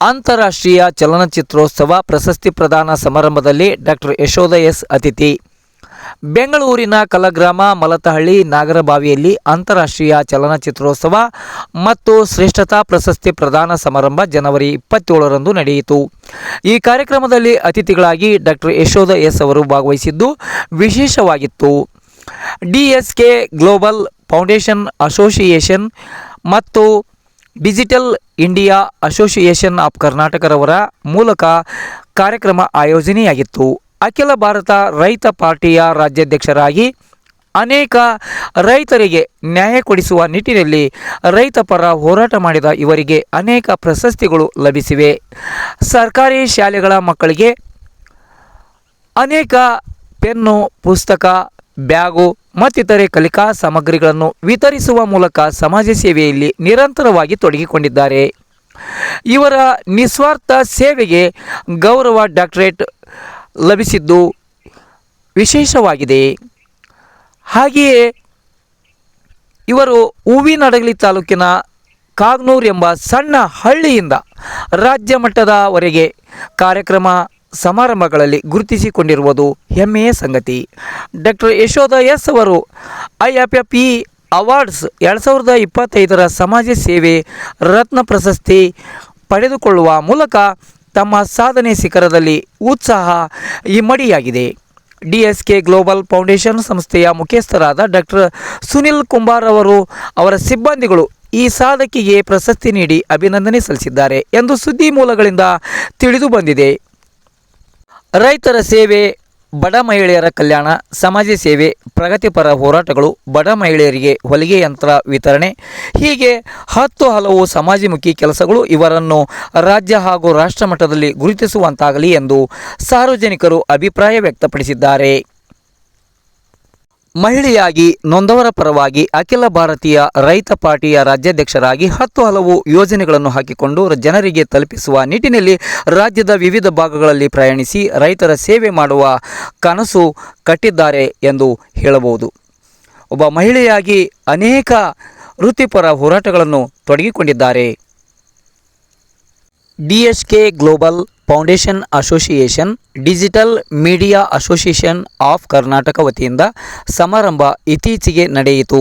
ಅಂತಾರಾಷ್ಟ್ರೀಯ ಚಲನಚಿತ್ರೋತ್ಸವ ಪ್ರಶಸ್ತಿ ಪ್ರದಾನ ಸಮಾರಂಭದಲ್ಲಿ ಡಾಕ್ಟರ್ ಯಶೋಧ ಎಸ್ ಅತಿಥಿ. ಬೆಂಗಳೂರಿನ ಕಲಗ್ರಾಮ ಮಲತಹಳ್ಳಿ ನಾಗರಬಾವಿಯಲ್ಲಿ ಅಂತಾರಾಷ್ಟ್ರೀಯ ಚಲನಚಿತ್ರೋತ್ಸವ ಮತ್ತು ಶ್ರೇಷ್ಠತಾ ಪ್ರಶಸ್ತಿ ಪ್ರದಾನ ಸಮಾರಂಭ ಜನವರಿ ಇಪ್ಪತ್ತೇಳರಂದು ನಡೆಯಿತು. ಈ ಕಾರ್ಯಕ್ರಮದಲ್ಲಿ ಅತಿಥಿಗಳಾಗಿ ಡಾಕ್ಟರ್ ಯಶೋಧ ಎಸ್ ಅವರು ಭಾಗವಹಿಸಿದ್ದು ವಿಶೇಷವಾಗಿತ್ತು. ಡಿಎಸ್ಕೆ ಗ್ಲೋಬಲ್ ಫೌಂಡೇಶನ್ ಅಸೋಸಿಯೇಷನ್ ಮತ್ತು ಡಿಜಿಟಲ್ ಇಂಡಿಯಾ ಅಸೋಸಿಯೇಷನ್ ಆಫ್ ಕರ್ನಾಟಕರವರ ಮೂಲಕ ಕಾರ್ಯಕ್ರಮ ಆಯೋಜನೆಯಾಗಿತ್ತು. ಅಖಿಲ ಭಾರತ ರೈತ ಪಾರ್ಟಿಯ ರಾಜ್ಯಾಧ್ಯಕ್ಷರಾಗಿ ಅನೇಕ ರೈತರಿಗೆ ನ್ಯಾಯ ಕೊಡಿಸುವ ನಿಟ್ಟಿನಲ್ಲಿ ರೈತ ಪರ ಹೋರಾಟ ಮಾಡಿದ ಇವರಿಗೆ ಅನೇಕ ಪ್ರಶಸ್ತಿಗಳು ಲಭಿಸಿವೆ. ಸರ್ಕಾರಿ ಶಾಲೆಗಳ ಮಕ್ಕಳಿಗೆ ಅನೇಕ ಪೆನ್ನು, ಪುಸ್ತಕ, ಬ್ಯಾಗು ಮತ್ತಿತರೆ ಕಲಿಕಾ ಸಾಮಗ್ರಿಗಳನ್ನು ವಿತರಿಸುವ ಮೂಲಕ ಸಮಾಜ ಸೇವೆಯಲ್ಲಿ ನಿರಂತರವಾಗಿ ತೊಡಗಿಕೊಂಡಿದ್ದಾರೆ. ಇವರ ನಿಸ್ವಾರ್ಥ ಸೇವೆಗೆ ಗೌರವ ಡಾಕ್ಟರೇಟ್ ಲಭಿಸಿದ್ದು ವಿಶೇಷವಾಗಿದೆ. ಹಾಗೆಯೇ ಇವರು ಹೂವಿನಡಗಲಿ ತಾಲೂಕಿನ ಕಾಗ್ನೂರ್ ಎಂಬ ಸಣ್ಣ ಹಳ್ಳಿಯಿಂದ ರಾಜ್ಯ ಮಟ್ಟದವರೆಗೆ ಕಾರ್ಯಕ್ರಮ ಸಮಾರಂಭಗಳಲ್ಲಿ ಗುರುತಿಸಿಕೊಂಡಿರುವುದು ಹೆಮ್ಮೆಯ ಸಂಗತಿ. ಡಾಕ್ಟರ್ ಯಶೋಧ ಎಸ್ ಅವರು I F F E awards ಎರಡು ಸಾವಿರದ ಇಪ್ಪತ್ತೈದರ ಸಮಾಜ ಸೇವೆ ರತ್ನ ಪ್ರಶಸ್ತಿ ಪಡೆದುಕೊಳ್ಳುವ ಮೂಲಕ ತಮ್ಮ ಸಾಧನೆ ಶಿಖರದಲ್ಲಿ ಉತ್ಸಾಹ ಇಮ್ಮಡಿಯಾಗಿದೆ D S K global foundation ಸಂಸ್ಥೆಯ ಮುಖ್ಯಸ್ಥರಾದ ಡಾಕ್ಟರ್ ಸುನಿಲ್ ಕುಂಬಾರ್ ಅವರು ಅವರ ಸಿಬ್ಬಂದಿಗಳು ಈ ಸಾಧಕಿಗೆ ಪ್ರಶಸ್ತಿ ನೀಡಿ ಅಭಿನಂದನೆ ಸಲ್ಲಿಸಿದ್ದಾರೆ ಎಂದು ಸುದ್ದಿ ಮೂಲಗಳಿಂದ ತಿಳಿದು ಬಂದಿದೆ. ರೈತರ ಸೇವೆ, ಬಡ ಮಹಿಳೆಯರ ಕಲ್ಯಾಣ, ಸಮಾಜ ಸೇವೆ, ಪ್ರಗತಿಪರ ಹೋರಾಟಗಳು, ಬಡ ಮಹಿಳೆಯರಿಗೆ ಹೊಲಿಗೆ ಯಂತ್ರ ವಿತರಣೆ, ಹೀಗೆ ಹತ್ತು ಹಲವು ಸಮಾಜಮುಖಿ ಕೆಲಸಗಳು ಇವರನ್ನು ರಾಜ್ಯ ಹಾಗೂ ರಾಷ್ಟ್ರ ಮಟ್ಟದಲ್ಲಿ ಗುರುತಿಸುವಂತಾಗಲಿ ಎಂದು ಸಾರ್ವಜನಿಕರು ಅಭಿಪ್ರಾಯ ವ್ಯಕ್ತಪಡಿಸಿದ್ದಾರೆ. ಮಹಿಳೆಯಾಗಿ ನೊಂದವರ ಪರವಾಗಿ ಅಖಿಲ ಭಾರತೀಯ ರೈತ ಪಾರ್ಟಿಯ ರಾಜ್ಯಾಧ್ಯಕ್ಷರಾಗಿ ಹತ್ತು ಹಲವು ಯೋಜನೆಗಳನ್ನು ಹಾಕಿಕೊಂಡು ಜನರಿಗೆ ತಲುಪಿಸುವ ನಿಟ್ಟಿನಲ್ಲಿ ರಾಜ್ಯದ ವಿವಿಧ ಭಾಗಗಳಲ್ಲಿ ಪ್ರಯಾಣಿಸಿ ರೈತರ ಸೇವೆ ಮಾಡುವ ಕನಸು ಕಟ್ಟಿದ್ದಾರೆ ಎಂದು ಹೇಳಬಹುದು. ಒಬ್ಬ ಮಹಿಳೆಯಾಗಿ ಅನೇಕ ವೃತ್ತಿಪರ ಹೋರಾಟಗಳನ್ನು ತೊಡಗಿಕೊಂಡಿದ್ದಾರೆ. D H K global foundation association, digital media association of Karnataka ವತಿಯಿಂದ ಸಮಾರಂಭ ಇತ್ತೀಚೆಗೆ ನಡೆಯಿತು.